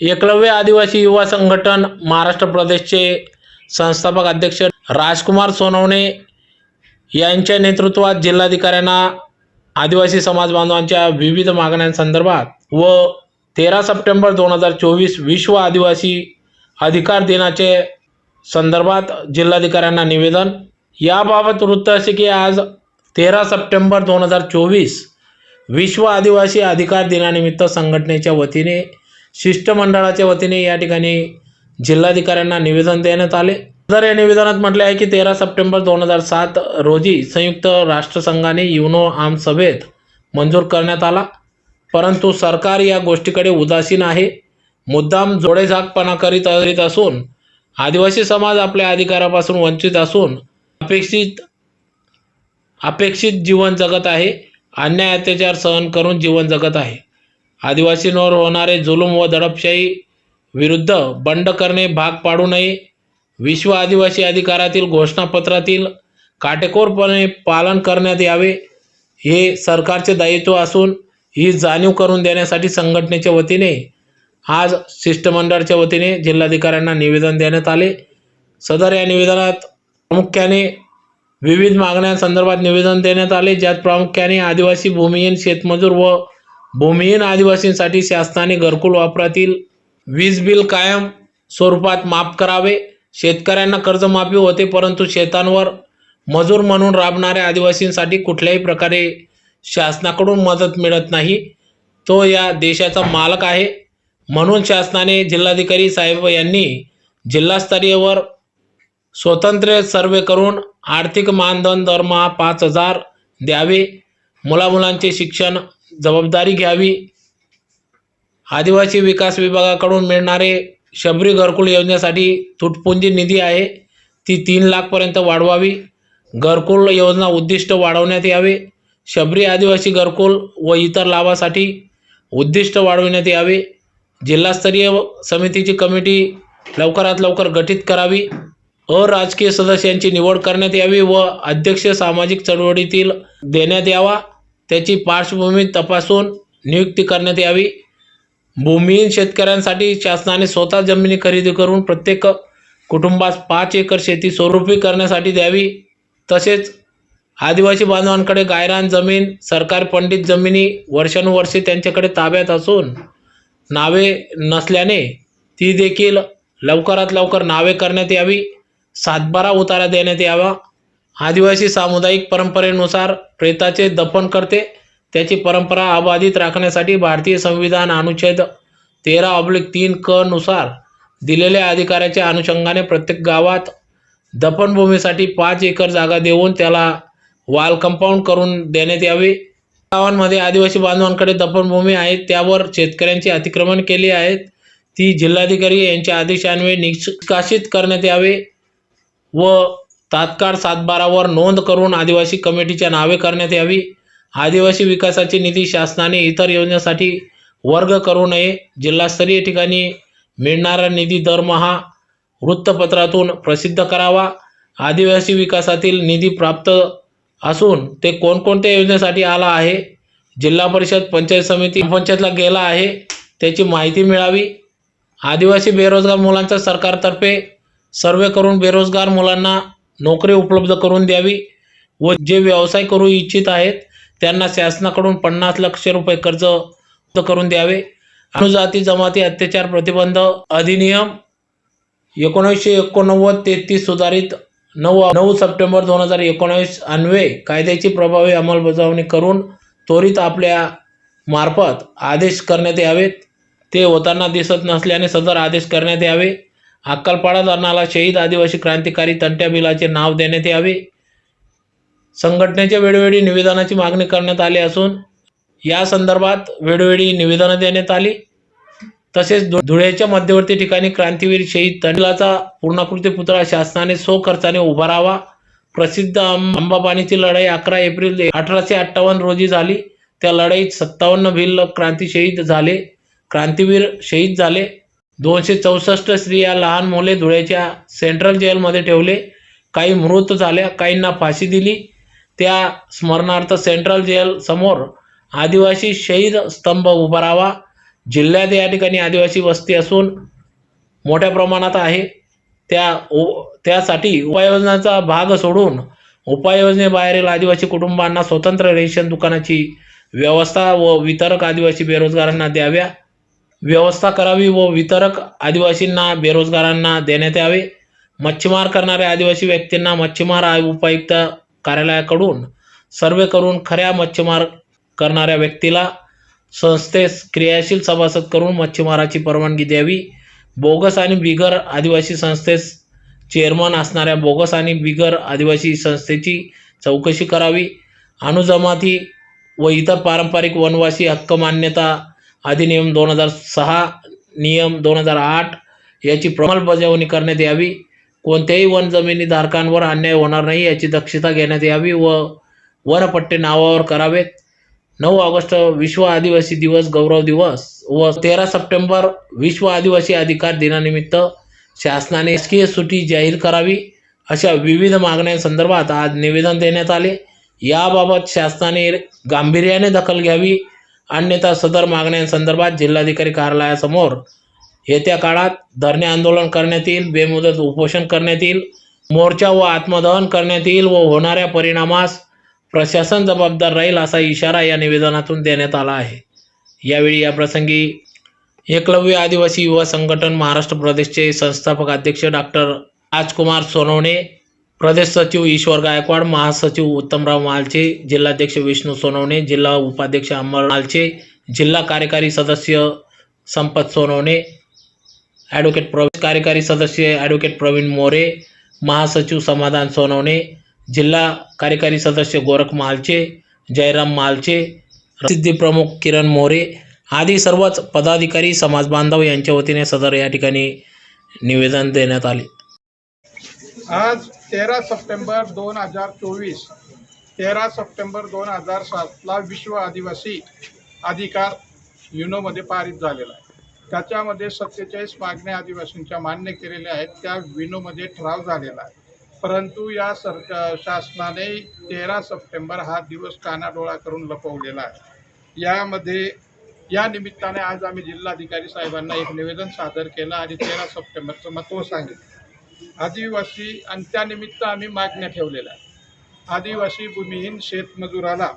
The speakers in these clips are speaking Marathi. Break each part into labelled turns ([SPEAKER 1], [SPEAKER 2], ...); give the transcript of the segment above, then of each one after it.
[SPEAKER 1] एकलव्य आदिवासी युवा संघटन महाराष्ट्र प्रदेशचे संस्थापक अध्यक्ष राजकुमार सोनवणे यांच्या नेतृत्वात जिल्हाधिकाऱ्यांना आदिवासी समाज बांधवांच्या विविध मागण्यांसंदर्भात व तेरा सप्टेंबर दोन हजार चोवीस विश्व आदिवासी अधिकार दिनाचे संदर्भात जिल्हाधिकाऱ्यांना निवेदन. याबाबत वृत्त असे की आज तेरा सप्टेंबर दोन हजार चोवीस विश्व आदिवासी अधिकार दिनानिमित्त संघटनेच्या वतीने शिष्टमंडळाच्या वतीने या ठिकाणी जिल्हाधिकाऱ्यांना निवेदन देण्यात आले. तर या निवेदनात म्हटले आहे की तेरा सप्टेंबर दोन हजार सात रोजी संयुक्त राष्ट्रसंघाने युनो आमसभेत मंजूर करण्यात आला. परंतु सरकार या गोष्टीकडे उदासीन आहे. मुद्दाम जोडेझाकपणा करीत करीत असून आदिवासी समाज आपल्या अधिकारापासून वंचित असून अपेक्षित अपेक्षित जीवन जगत आहे. अन्याय अत्याचार सहन करून जीवन जगत आहे. आदिवासींवर होणारे जुलूम व दडपशाही विरुद्ध बंड करणे भाग पाडू नये. विश्व आदिवासी अधिकारातील घोषणापत्रातील काटेकोरपणे पालन करण्यात यावे. हे सरकारचे दायित्व असून ही जाणीव करून देण्यासाठी संघटनेच्या वतीने आज शिष्टमंडळाच्या वतीने जिल्हाधिकाऱ्यांना निवेदन देण्यात आले. सदर या निवेदनात प्रामुख्याने विविध मागण्यांसंदर्भात निवेदन देण्यात आले. ज्यात प्रामुख्याने आदिवासी भूमिहीन शेतमजूर व भूमिहीन आदिवासींसाठी शासनाने घरकुल वापरातील वीज बिल कायम स्वरूपात माफ करावे. शेतकऱ्यांना कर्जमाफी होते परंतु शेतांवर मजूर म्हणून राबणाऱ्या आदिवासींसाठी कुठल्याही प्रकारे शासनाकडून मदत मिळत नाही. तो या देशाचा मालक आहे. म्हणून शासनाने जिल्हाधिकारी साहेब यांनी जिल्हास्तरीयवर स्वतंत्र सर्वे करून आर्थिक मानधन दरमहा पाच हजार द्यावे. मुलामुलांचे शिक्षण जबाबदारी घ्यावी. आदिवासी विकास विभागाकडून मिळणारे शबरी घरकुल योजनेसाठी तुटपुंजी निधी आहे. ती तीन लाखपर्यंत वाढवावी. घरकुल योजना उद्दिष्ट वाढवण्यात यावे. शबरी आदिवासी घरकुल व इतर लाभासाठी उद्दिष्ट वाढविण्यात यावे. जिल्हास्तरीय समितीची कमिटी लवकरात लवकर गठीत करावी. अराजकीय सदस्यांची निवड करण्यात यावी व अध्यक्ष सामाजिक चळवळीतील देण्यात यावा. त्याची पार्श्वभूमी तपासून नियुक्ती करण्यात यावी. भूमिहीन शेतकऱ्यांसाठी शासनाने स्वतः जमिनी खरेदी करून प्रत्येक कुटुंबास पाच एकर शेती स्वरूपी करण्यासाठी द्यावी. तसेच आदिवासी बांधवांकडे गायरान जमीन सरकार पंडित जमिनी वर्षानुवर्षे त्यांच्याकडे ताब्यात असून नावे नसल्याने ती देखील लवकरात लवकर नावे करण्यात यावी. सातबारा उतारा देण्यात यावा. आदिवासी सामुदायिक परंपरेनुसार प्रेताचे दफन करते. त्याची परंपरा अबाधित राखण्यासाठी भारतीय संविधान अनुच्छेद तेरा ऑब्लिक तीन क नुसार दिलेल्या अधिकाराच्या अनुषंगाने प्रत्येक गावात दफनभूमीसाठी पाच एकर जागा देऊन त्याला वाल कंपाऊंड करून देण्यात यावे. गावांमध्ये आदिवासी बांधवांकडे दफनभूमी आहेत त्यावर शेतकऱ्यांची अतिक्रमण केली आहेत ती जिल्हाधिकारी यांच्या आदेशान्वये निष्कासित करण्यात यावे व तात्काळ सातबारावर नोंद करून आदिवासी कमिटीच्या नावे करण्यात यावी. आदिवासी विकासाची निधी शासनाने इतर योजनेसाठी वर्ग करू नये. जिल्हास्तरीय ठिकाणी मिळणारा निधी दरमहा वृत्तपत्रातून प्रसिद्ध करावा. आदिवासी विकासातील निधी प्राप्त असून ते कोणकोणत्या योजनेसाठी आला आहे? जिल्हा परिषद पंचायत समिती पंचायतला गेला आहे त्याची माहिती मिळावी. आदिवासी बेरोजगार मुलांचा सरकारतर्फे सर्वे करून बेरोजगार मुलांना नोकरी उपलब्ध करून द्यावी व जे व्यवसाय करू इच्छित आहेत त्यांना शासनाकडून पन्नास लक्ष रुपये कर्ज करून द्यावे. अनुजाती जमाती अत्याचार प्रतिबंध अधिनियम एकोणीसशे एकोणनव्वद तेहतीस सुधारित नऊ नऊ सप्टेंबर दोन हजार एकोणावीस अन्वे कायद्याची प्रभावी अंमलबजावणी करून त्वरित आपल्या मार्फत आदेश करण्यात यावेत. ते होताना दिसत नसल्याने सदर आदेश करण्यात यावे. अक्कलपाडा धरणाला शहीद आदिवासी क्रांतिकारी तंट्या बिलाचे नाव देण्यात यावे. संघटनेच्या वेळोवेळी निवेदनाची मागणी करण्यात आली असून या संदर्भात वेळोवेळी निवेदनं देण्यात आली. तसेच धु- धुळ्याच्या मध्यवर्ती ठिकाणी क्रांतीवीर शहीद तंडलाचा पूर्णाकृती पुतळा शासनाने सो खर्चाने उभारावा प्रसिद्ध अंबाबाणीची अंबापाणीची लढाई अकरा एप्रिल अठराशे अठ्ठावन्न रोजी झाली. त्या लढाईत सत्तावन्न भिल्ल क्रांती शहीद झाले. क्रांतीवीर शहीद झाले. दोनशे चौसष्ट स्त्रिया लहान मुले धुळ्याच्या सेंट्रल जेलमध्ये ठेवले. काही मृत झाल्या काहींना फाशी दिली. त्या स्मरणार्थ सेंट्रल जेल समोर आदिवासी शहीद स्तंभ उभारावा जिल्ह्यात या ठिकाणी आदिवासी वस्ती असून मोठ्या प्रमाणात आहे. त्या उ- त्यासाठी उपाययोजनाचा भाग सोडून उपाययोजनेबाहेरील आदिवासी कुटुंबांना स्वतंत्र रेशन दुकानाची व्यवस्था व वितरक आदिवासी बेरोजगारांना द्याव्या. व्यवस्था करावी व वितरक आदिवासींना बेरोजगारांना देण्यात यावे. मच्छीमार करणाऱ्या आदिवासी व्यक्तींना मच्छीमार उपायुक्त कार्यालयाकडून सर्वे करून खऱ्या मच्छीमार करणाऱ्या व्यक्तीला संस्थेस क्रियाशील सभासद करून मच्छीमाराची परवानगी द्यावी. बोगस आणि बिगर आदिवासी संस्थेस चेअरमन असणाऱ्या बोगस आणि बिगर आदिवासी संस्थेची चौकशी करावी. अणुजमाती व इतर पारंपरिक वनवासी हक्क मान्यता अधिनियम दोन हजार सहा नियम दोन हजार आठ याची अंमलबजावणी करण्यात यावी. कोणत्याही वन जमिनी धारकांवर अन्याय होणार नाही याची दक्षता घेण्यात यावी व वनपट्टे नावावर करावेत. नऊ ऑगस्ट विश्व आदिवासी दिवस गौरव दिवस व तेरा सप्टेंबर विश्व आदिवासी अधिकार दिनानिमित्त शासनाने शासकीय सुटी जाहीर करावी अशा विविध मागण्यांसंदर्भात आज निवेदन देण्यात आले. याबाबत शासनाने गांभीर्याने दखल घ्यावी अन्यथा सदर मागण्यांसंदर्भात जिल्हाधिकारी कार्यालयासमोर येत्या काळात धरणे आंदोलन करण्यात येईल बेमुदत उपोषण करण्यात येईल मोर्चा व आत्मदहन करण्यात येईल व होणाऱ्या परिणामास प्रशासन जबाबदार राहील असा इशारा या निवेदनातून देण्यात आला आहे. यावेळी या प्रसंगी एकलव्य आदिवासी युवा संघटन महाराष्ट्र प्रदेशचे संस्थापक अध्यक्ष डॉक्टर राजकुमार सोनवणे प्रदेश सचिव ईश्वर गायकवाड महासचिव उत्तमराव मालचे जिल्हाध्यक्ष विष्णू सोनवणे जिल्हा उपाध्यक्ष अमर मालचे जिल्हा कार्यकारी सदस्य संपत सोनवणे ॲडव्होकेट प्र कार्यकारी सदस्य ॲडव्होकेट प्रवीण मोरे महासचिव समाधान सोनवणे जिल्हा कार्यकारी सदस्य गोरख मालचे जयराम मालचे प्रसिद्धी प्रमुख किरण मोरे आदी सर्वच पदाधिकारी समाज बांधव यांच्या वतीने सदर या ठिकाणी निवेदन देण्यात आले.
[SPEAKER 2] आज तेरा सप्टेंबर दोन हजार चोवीस तेरा सप्टेंबर दोन हजार सातला विश्व आदिवासी अधिकार युनोमध्ये पारित झालेला आहे. त्याच्यामध्ये सत्तेचाळीस मागण्या आदिवासींच्या मान्य केलेल्या आहेत त्या विनोमध्ये ठराव झालेला आहे. परंतु या सरकार शासनाने तेरा सप्टेंबर हा दिवस कानाडोळा करून लपवलेला आहे. यामध्ये या निमित्ताने आज आम्ही जिल्हाधिकारी साहेबांना एक निवेदन सादर केलं आणि तेरा सप्टेंबरचं महत्त्व सांगितलं. आदिवासी आणि त्यानिमित्त आम्ही मागण्या ठेवलेल्या आदिवासी भूमिहीन शेतमजुराला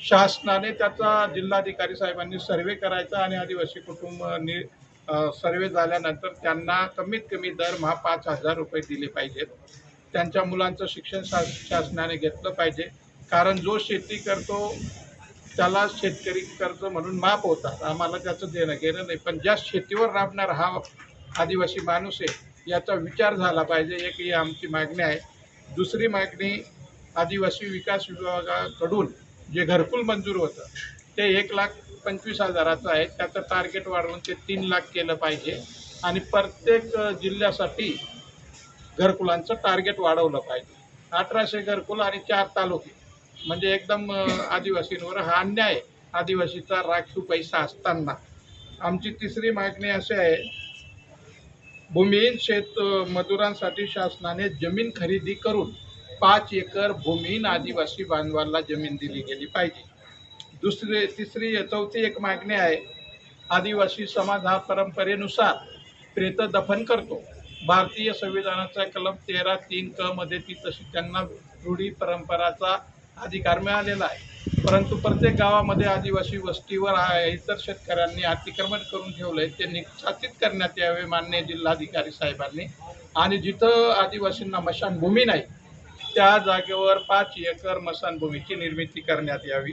[SPEAKER 2] शासनाने त्याचा जिल्हाधिकारी साहेबांनी सर्वे करायचा आणि आदिवासी कुटुंब नि सर्वे झाल्यानंतर त्यांना कमीत कमी दरमहा पाच हजार रुपये दिले पाहिजेत. त्यांच्या मुलांचं शिक्षण शा शासनाने घेतलं पाहिजे. कारण जो शेती करतो त्याला शेतकरी कर्ज म्हणून माफ होतात. आम्हाला त्याचं देणं घेणं नाही. पण ज्या शेतीवर राबणार हा आदिवासी माणूस आहे याचा विचार झाला पाहिजे. एक ही आमची मागणी आहे. दुसरी मागणी आदिवासी विकास विभागाकडून जे घरकुल मंजूर होतं ते एक लाख पंचवीस हजाराचं आहे. त्याचं टार्गेट वाढवून ते तीन लाख केलं पाहिजे. आणि प्रत्येक जिल्ह्यासाठी घरकुलांचं टार्गेट वाढवलं पाहिजे. अठराशे घरकुल आणि चार तालुके. म्हणजे एकदम आदिवासींवर हा अन्याय आदिवासीचा राखीव पैसा असताना. आमची तिसरी मागणी अशी आहे भूमिहीन शेत मजुरांसाठी शासनाने जमीन खरेदी करून पाच एकर भूमिहीन आदिवासी बांधवांना जमीन दिली गेली पाहिजे. दुसरी तिसरी चौथी एक मागणी आहे आदिवासी समाज हा परंपरेनुसार प्रेत दफन करतो. भारतीय संविधानाचा कलम तेरा तीन क मध्ये ती तशी त्यांना रूढी परंपराचा अधिकार मिळालेला आहे. परंतु प्रत्येक गावामध्ये आदिवासी वस्तीवर इतर शेतकऱ्यांनी अतिक्रमण करून ठेवलंय ते निश्चित करण्यात यावे मान्य जिल्हाधिकारी साहेबांनी. आणि जिथं आदिवासींना मशानभूमी नाही त्या जागेवर पाच एकर मशानभूमीची निर्मिती करण्यात यावी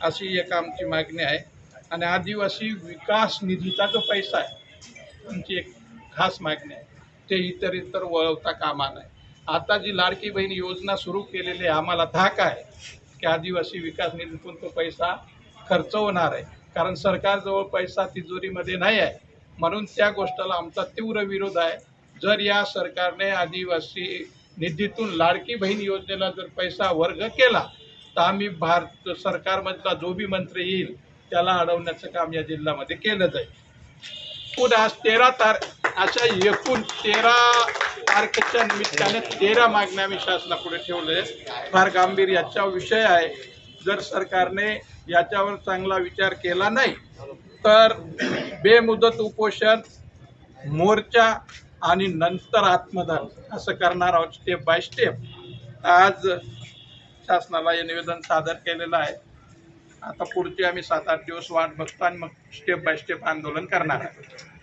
[SPEAKER 2] अशी एक आमची मागणी आहे. आणि आदिवासी विकास निधीचा जो पैसा आहे आमची एक खास मागणी आहे. ते इतर इतर वळवता कामा नये. आता जी लाडकी बहीण योजना सुरू केलेली आहे आम्हाला धाक आहे. की आदिवासी विकास निधीतून तो पैसा खर्च होणार आहे. कारण सरकारजवळ पैसा तिजोरीमध्ये नाही आहे. म्हणून त्या गोष्टीला आमचा तीव्र विरोध आहे. जर या सरकारने आदिवासी निधीतून लाडकी बहीण योजनेला जर पैसा वर्ग केला तर आम्ही भारत सरकारमधला जो बी मंत्री येईल त्याला अडवण्याचं काम या जिल्ह्यामध्ये केलं जाईल. एकूण आज तेरा तार अशा एकूण तेरा तारखेच्या निमित्ताने तेरा मागण्या आम्ही शासनापुढे ठेवले फार गांभीर्याचा विषय आहे. जर सरकारने याच्यावर चांगला विचार केला नाही तर बेमुदत उपोषण मोर्चा आणि नंतर आत्मदान असं करणार आहोत स्टेप बाय स्टेप आज शासनाला हे निवेदन सादर केलेलं आहे. आता पुढचे आम्ही सात आठ दिवस वाट बघतो आणि मग स्टेप बाय स्टेप आंदोलन करणार आहे